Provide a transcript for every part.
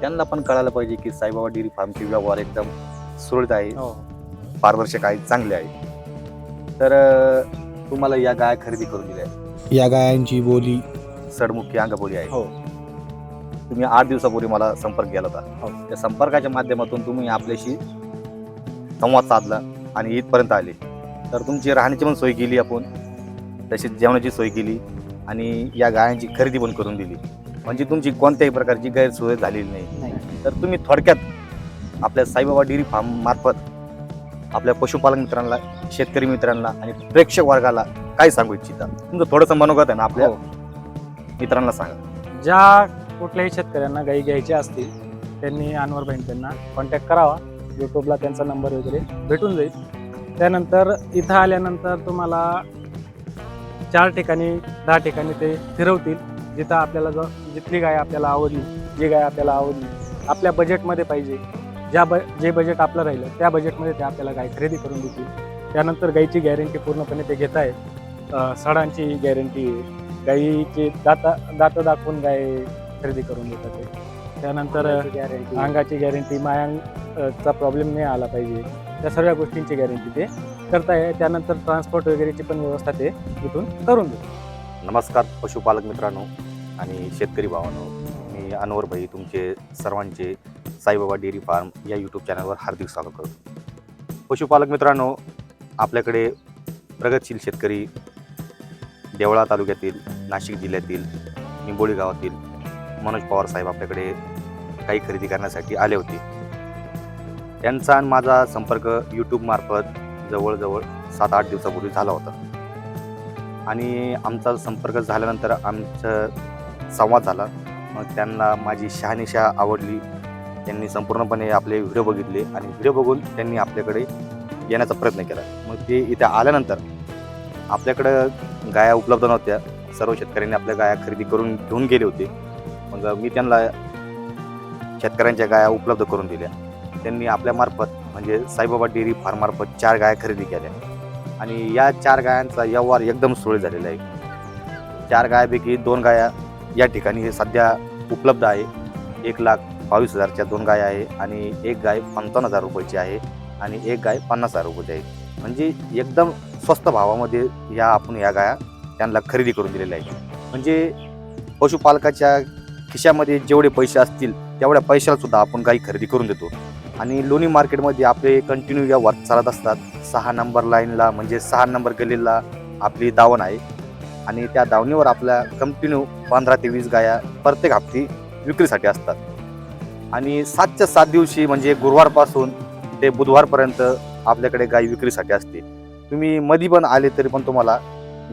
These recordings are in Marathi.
त्यांना पण कळायला पाहिजे की साईबाबा डेअरी फार्मचे व्यवहार एकदम सुरळीत आहे. हो. पारदर्शक आहे चांगले आहे. तर तुम्हाला या गाय खरेदी करून दिल्या आहेत. या गायांची बोली. सडमुखी अंगबोली आहे. हो. तुम्ही आठ दिवसापूर्वी मला संपर्क केला हो. होता त्या संपर्काच्या माध्यमातून तुम्ही आपल्याशी संवाद साधला आणि इथपर्यंत आले. तर तुमची राहण्याची पण सोय केली आपण. तशीच जेवणाची सोय केली आणि या गायांची खरेदी पण करून दिली. म्हणजे तुमची कोणत्याही प्रकारची गैरसोय झालेली नाही. तर तुम्ही थोडक्यात आपल्या साईबाबा डेअरी फार्म मार्फत आपल्या पशुपालक मित्रांना शेतकरी मित्रांना आणि प्रेक्षक वर्गाला काय सांगू इच्छिता? तुमचं थोडंसं मनोगत आहे ना आपल्या? हो. मित्रांना सांगा. ज्या कुठल्याही शेतकऱ्यांना गाई घ्यायच्या असतील त्यांनी अनवर बहीण त्यांना कॉन्टॅक्ट करावा. यूट्यूबला त्यांचा नंबर वगैरे भेटून जाईल. त्यानंतर इथं आल्यानंतर तुम्हाला चार ठिकाणी दहा ठिकाणी ते फिरवतील. जिथं आपल्याला जो जिथली गाय आपल्याला आवडली जी गाय आपल्याला आवडली आपल्या बजेटमध्ये पाहिजे. ज्या ब जे बजेट आपलं राहिलं त्या बजेटमध्ये ते आपल्याला गाय खरेदी करून देतील. त्यानंतर गाईची गॅरंटी पूर्णपणे ते घेत आहेत. सडांची गॅरंटी आहे. गाईची दाता दात दाखवून गाय खरेदी करून देतात ते. त्यानंतर अंगाची गॅरंटी मायांचा प्रॉब्लेम नाही आला पाहिजे. त्या सर्व गोष्टींची गॅरंटी ते करताय. त्यानंतर ट्रान्सपोर्ट वगैरेची पण व्यवस्था ते इथून करून देतात. नमस्कार पशुपालक मित्रांनो आणि शेतकरी भावांनो. मी अनवर भाई तुमचे सर्वांचे साईबाबा डेअरी फार्म या यूट्यूब चॅनलवर हार्दिक स्वागत करतो. पशुपालक मित्रांनो आपल्याकडे प्रगतशील शेतकरी देवळा तालुक्यातील नाशिक जिल्ह्यातील निंबोळी गावातील मनोज पवार साहेब आपल्याकडे काही खरेदी करण्यासाठी आले होते. त्यांचा आणि माझा संपर्क यूट्यूबमार्फत जवळजवळ सात आठ दिवसापूर्वी झाला होता. आणि आमचा संपर्क झाल्यानंतर आमचं संवाद झाला. मग त्यांना माझी शहानिशा आवडली. त्यांनी संपूर्णपणे आपले व्हिडिओ बघितले आणि व्हिडिओ बघून त्यांनी आपल्याकडे येण्याचा प्रयत्न केला. मग ते इथे आल्यानंतर आपल्याकडं गाया उपलब्ध नव्हत्या. सर्व शेतकऱ्यांनी आपल्या गाया खरेदी करून घेऊन गेले होते. मग मी त्यांना शेतकऱ्यांच्या गाया उपलब्ध करून दिल्या. त्यांनी आपल्यामार्फत म्हणजे साईबाबा डेअरी फार्ममार्फत चार गाया खरेदी केल्या. आणि या चार गायांचा व्यवहार एकदम सुरळीत झालेला आहे. चार गायापैकी दोन गाया या ठिकाणी हे सध्या उपलब्ध आहे. एक लाख बावीस हजारच्या दोन गाय आहे आणि एक गाय पंचावन्न हजार रुपयाची आहे आणि एक गाय पन्नास हजार रुपयाची आहे. म्हणजे एकदम स्वस्त भावामध्ये या आपण या गाया त्यांना खरेदी करून दिलेल्या आहेत. म्हणजे पशुपालकाच्या खिशामध्ये जेवढे पैसे असतील तेवढ्या पैशाला सुद्धा आपण गाई खरेदी करून देतो. आणि लोणी मार्केटमध्ये आपले कंटिन्यू व्यवहार चालत असतात. सहा नंबर लाईनला म्हणजे सहा नंबर गलीला आपली दावण आहे. आणि त्या दावणीवर आपल्या कंटिन्यू पंधरा ते वीस गाया प्रत्येक हप्ती विक्रीसाठी असतात. आणि सातच्या सात दिवशी म्हणजे गुरुवारपासून ते बुधवारपर्यंत आपल्याकडे गाय विक्रीसाठी असते. तुम्ही मधी पण आले तरी पण तुम्हाला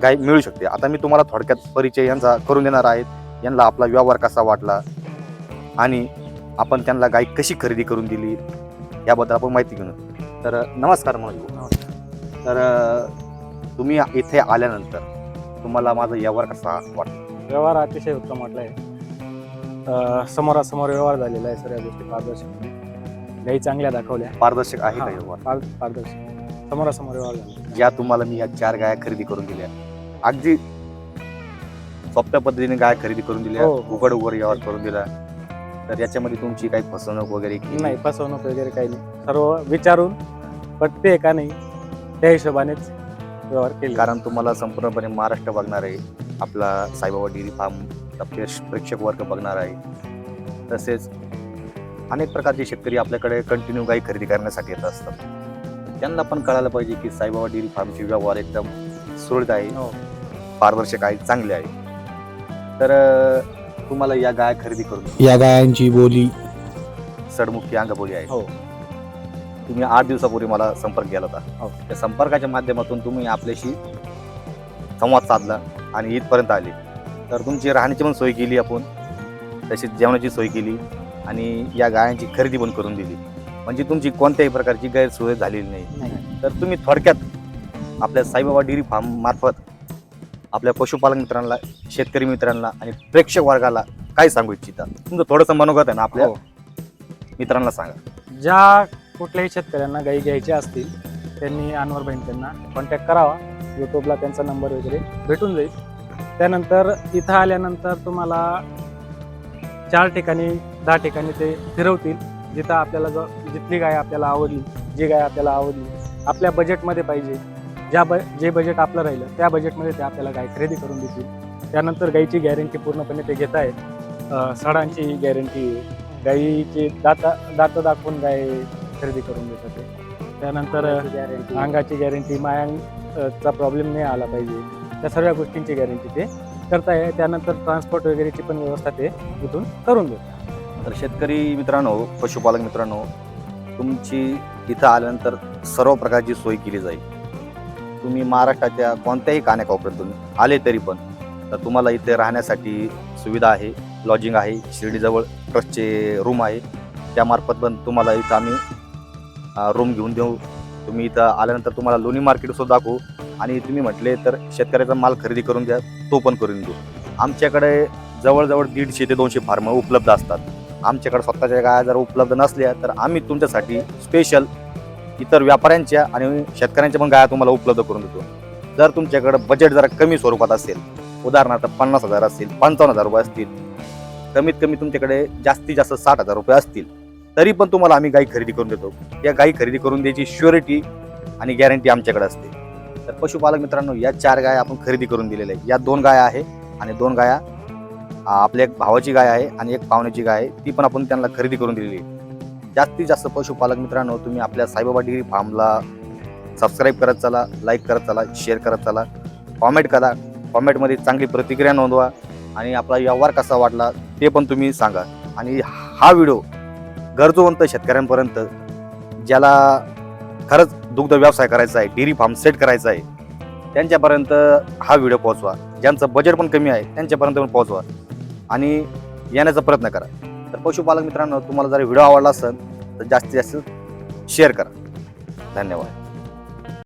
गाय मिळू शकते. आता मी तुम्हाला थोडक्यात परिचय यांचा करून देणार आहेत यांना आपला व्यवहार कसा वाटला? आणि आपण त्यांना गाय कशी खरेदी करून दिली? याबद्दल आपण माहिती घेऊन तर नमस्कार म्हणून तर तुम्ही इथे आल्यानंतर तुम्हाला माझा व्यवहार कसा वाटतो? व्यवहार अतिशय उत्तम वाटला आहे समोरासमोर व्यवहार झालेला आहे सर्व गोष्टी पारदर्शक. गाई चांगल्या दाखवल्या. पारदर्शक आहे का व्यवहार? पार- पारदर्शक. समोरासमोर व्यवहार झाला ज्या तुम्हाला मी या चार गाया खरेदी करून दिल्या. अगदी सोप्या पद्धतीने गाय खरेदी करून दिल्या. हो, हो. उघड उघड व्यवहार करून दिला. तर याच्यामध्ये तुमची काही फसवणूक वगैरे केली? नाही फसवणूक वगैरे काही नाही. सर्व विचारून पटते का नाही त्या हिशोबानेच व्यवहार केले. कारण तुम्हाला संपूर्णपणे महाराष्ट्र बघणार आहे. आपला साईबाबा डेअरी फार्म प्रेक्षक वर्ग बघणार आहे. तसेच अनेक प्रकारचे शेतकरी आपल्याकडे कंटिन्यू गाई खरेदी करण्यासाठी येत असतात. त्यांना पण कळायला पाहिजे की साईबाबा डेअरी फार्मचे व्यवहार एकदम सुरळीत आहे. हो. पारदर्शक आहे चांगले आहे. तर अं, तुम्हाला या गाय खरेदी करून या गायांची बोली. सडमुखी अंगबोली आहे. हो. तुम्ही आठ दिवसापूर्वी मला संपर्क केला होता. हो. त्या संपर्काच्या माध्यमातून तुम्ही आपल्याशी संवाद साधला आणि इथपर्यंत आले. तर तुमची राहण्याची पण सोय केली आपण. तशीच जेवणाची सोय केली आणि या गायांची खरेदी पण करून दिली. म्हणजे तुमची कोणत्याही प्रकारची गैरसोय झालेली नाही. नाही. तर तुम्ही थोडक्यात आपल्या साईबाबा डेअरी फार्म मार्फत आपल्या पशुपालक मित्रांना शेतकरी मित्रांना आणि प्रेक्षक वर्गाला काय सांगू इच्छिता? तुमचं थोडंसं मनोगत आहे ना आपल्या? हो. मित्रांना सांगा. ज्या कुठल्याही शेतकऱ्यांना गाई घ्यायच्या असतील त्यांनी अनवर बहीण त्यांना कॉन्टॅक्ट करावा. यूट्यूबला त्यांचा नंबर वगैरे भेटून जाईल. त्यानंतर इथं आल्यानंतर तुम्हाला चार ठिकाणी दहा ठिकाणी ते फिरवतील. जिथं आपल्याला जो जिथली गाय आपल्याला आवडली जी गाय आपल्याला आवडली आपल्या बजेटमध्ये पाहिजे. ज्या ब जे बजेट आपलं राहिलं त्या बजेटमध्ये ते आपल्याला गाय खरेदी करून देतील. त्यानंतर गाईची गॅरंटी पूर्णपणे ते घेत आहेत. सडांची गॅरंटी आहे गाईची दाता दातं दाखवून गाय खरेदी करून देतात ते. त्यानंतर अंगाची गॅरंटी मायांचा प्रॉब्लेम नाही आला पाहिजे. त्या सर्व गोष्टींची गॅरंटी ते करताय. त्यानंतर ट्रान्सपोर्ट वगैरेची पण व्यवस्था ते इथून करून देतात. तर शेतकरी मित्रांनो पशुपालक मित्रांनो तुमची इथं आल्यानंतर सर्व प्रकारची सोय केली जाईल. तुम्ही महाराष्ट्राच्या कोणत्याही कानाकोपऱ्यात तुम्ही आले तरी पण तर तुम्हाला इथे राहण्यासाठी सुविधा आहे लॉजिंग आहे शिर्डीजवळ ट्रस्टचे रूम आहे. त्यामार्फत पण तुम्हाला इथं आम्ही रूम घेऊन देऊ. तुम्ही इथं आल्यानंतर तुम्हाला लोणी मार्केटसुद्धा दाखवू. आणि तुम्ही म्हटले तर शेतकऱ्याचा माल खरेदी करून द्या तो पण करून देऊ आमच्याकडे जवळजवळ दीडशे ते दोनशे फार्म उपलब्ध असतात. आमच्याकडे स्वतःच्या गाया जर उपलब्ध नसल्या तर आम्ही तुमच्यासाठी स्पेशल इतर व्यापाऱ्यांच्या आणि शेतकऱ्यांच्या पण गाया तुम्हाला उपलब्ध करून देतो. जर तुमच्याकडं बजेट जरा कमी स्वरूपात असेल उदाहरणार्थ पन्नास हजार असतील पंचावन्न हजार रुपये असतील कमीत कमी तुमच्याकडे जास्तीत जास्त साठ हजार रुपये असतील तरी पण तुम्हाला आम्ही गाई खरेदी करून देतो. या गाई खरेदी करून द्यायची श्युरिटी आणि गॅरंटी आमच्याकडे असते. तर पशुपालक मित्रांनो या चार गाया आपण खरेदी करून दिलेल्या आहेत. या दोन गाया आहे आणि दोन गाया आपल्या एक भावाची गाय आहे आणि एक पाहुण्याची गाय आहे. ती पण आपण त्यांना खरेदी करून दिलेली आहे. जास्तीत जास्त पशुपालक मित्रांनो तुम्ही आपल्या साईबाबा डिग्री फार्मला सबस्क्राईब करत चला लाईक करत चला शेअर करत चला. कॉमेंट करा. कॉमेंटमध्ये चांगली प्रतिक्रिया नोंदवा आणि आपला व्यवहार कसा वाटला ते पण तुम्ही सांगा. आणि हा व्हिडिओ गरजवंत शेतकऱ्यांपर्यंत ज्याला खरंच दुग्ध व्यवसाय करायचा आहे डेअरी फार्म सेट करायचा आहे त्यांच्यापर्यंत हा व्हिडिओ पोहोचवा. ज्यांचं बजेट पण कमी आहे त्यांच्यापर्यंत पण पोहोचवा. आणि येण्याचा प्रयत्न करा. तर पशुपालक मित्रांनो तुम्हाला जर व्हिडिओ आवडला असेल तर जास्तीत जास्त शेअर करा. धन्यवाद.